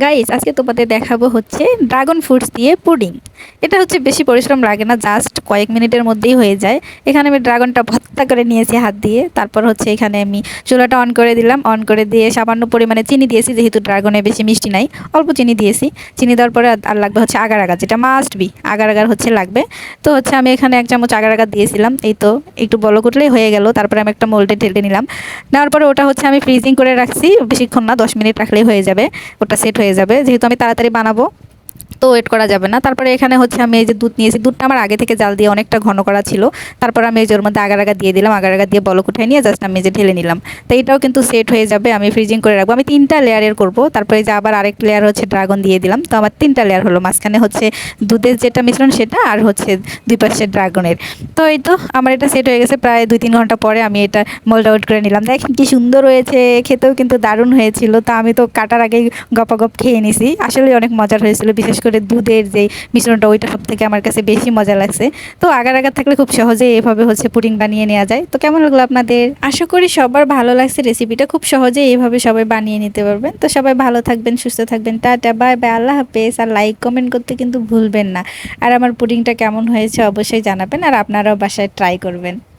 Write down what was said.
Guys আজকে তোমাদের দেখাবো হচ্ছে ড্রাগন ফ্রুটস দিয়ে পুডিং এটা হচ্ছে বেশি পরিশ্রম লাগে না জাস্ট কয়েক মিনিটের মধ্যেই হয়ে যায়। এখানে আমি ড্রাগনটা ভত্তা করে নিয়েছি হাত দিয়ে। তারপর হচ্ছে এখানে আমি চুলাটা অন করে দিলাম। অন করে দিয়ে সামান্য পরিমাণে চিনি দিয়েছি, যেহেতু ড্রাগনে বেশি মিষ্টি নাই। অল্প চিনি দিয়েছি। চিনি দেওয়ার পরে আর- লাগবে হচ্ছে আগার আগার, যেটা মাস্ট বি আগার আগার হচ্ছে লাগবে। তো হচ্ছে আমি এখানে এক চামচ আগার আগার দিয়েছিলাম। এই তো, একটু বলো কুটলেই হয়ে গেল। তারপরে আমি একটা মোল্ডে ঢেলে নিলাম। নেওয়ার পরে ওটা হচ্ছে আমি ফ্রিজিং করে রাখছি। বেশিক্ষণ না, দশ মিনিট রাখলেই হয়ে যাবে। ওটা সেট হয়ে যাবে যেহেতু আমি তাড়াতাড়ি বানাবো। তো ওয়েট করা যাবে না। তারপরে এখানে হচ্ছে আমি এই যে দুধ নিয়েছি, দুধটা আমার আগে থেকে জাল দিয়ে অনেকটা ঘন করা ছিল। তারপর আমি এই যে ওর মধ্যে আগার আগা দিয়ে দিলাম আগার আগা দিয়ে বলক উঠাই নিয়ে জাস্ট আমি যে ঢেলে নিলাম। তো এটাও কিন্তু সেট হয়ে যাবে, আমি ফ্রিজিং করে রাখব। আমি তিনটা লেয়ারের করব, তারপরে যে আবার আরেক লেয়ার হচ্ছে ড্রাগন দিয়ে দিলাম। তো আমার তিনটা লেয়ার হলো, মাঝখানে হচ্ছে দুধের যেটা মিশ্রণ সেটা আর হচ্ছে দুই পাশে ড্রাগনের তো এই তো আমার এটা সেট হয়ে গেছে, প্রায় দুই তিন ঘণ্টা পরে আমি এটা মোল্ড আউট করে নিলাম। দেখেন কি সুন্দর হয়েছে, খেতেও কিন্তু দারুণ হয়েছিল। তো আমি তো কাটার আগেই গপাগপ খেয়ে নিছি। আসলে অনেক মজার হয়েছিল, বিশেষ করে দুধের যে মিশ্রণটা, ওইটা সব থেকে আমার কাছে বেশি মজা লাগছে। তো আগার আগার থাকলে খুব সহজেই এভাবে হচ্ছে পুডিং বানিয়ে নেওয়া যায়। তো কেমন লাগল আপনাদের? আশা করি সবার ভালো লাগছে রেসিপিটা। খুব সহজে এইভাবে সবাই বানিয়ে নিতে পারবেন। তো সবাই ভালো থাকবেন, সুস্থ থাকবেন। Tata, bye bye. আল্লাহ হাফেজ। আর লাইক কমেন্ট করতে কিন্তু ভুলবেন না। আর আমার পুডিংটা কেমন হয়েছে অবশ্যই জানাবেন। আর আপনারাও বাসায় ট্রাই করবেন।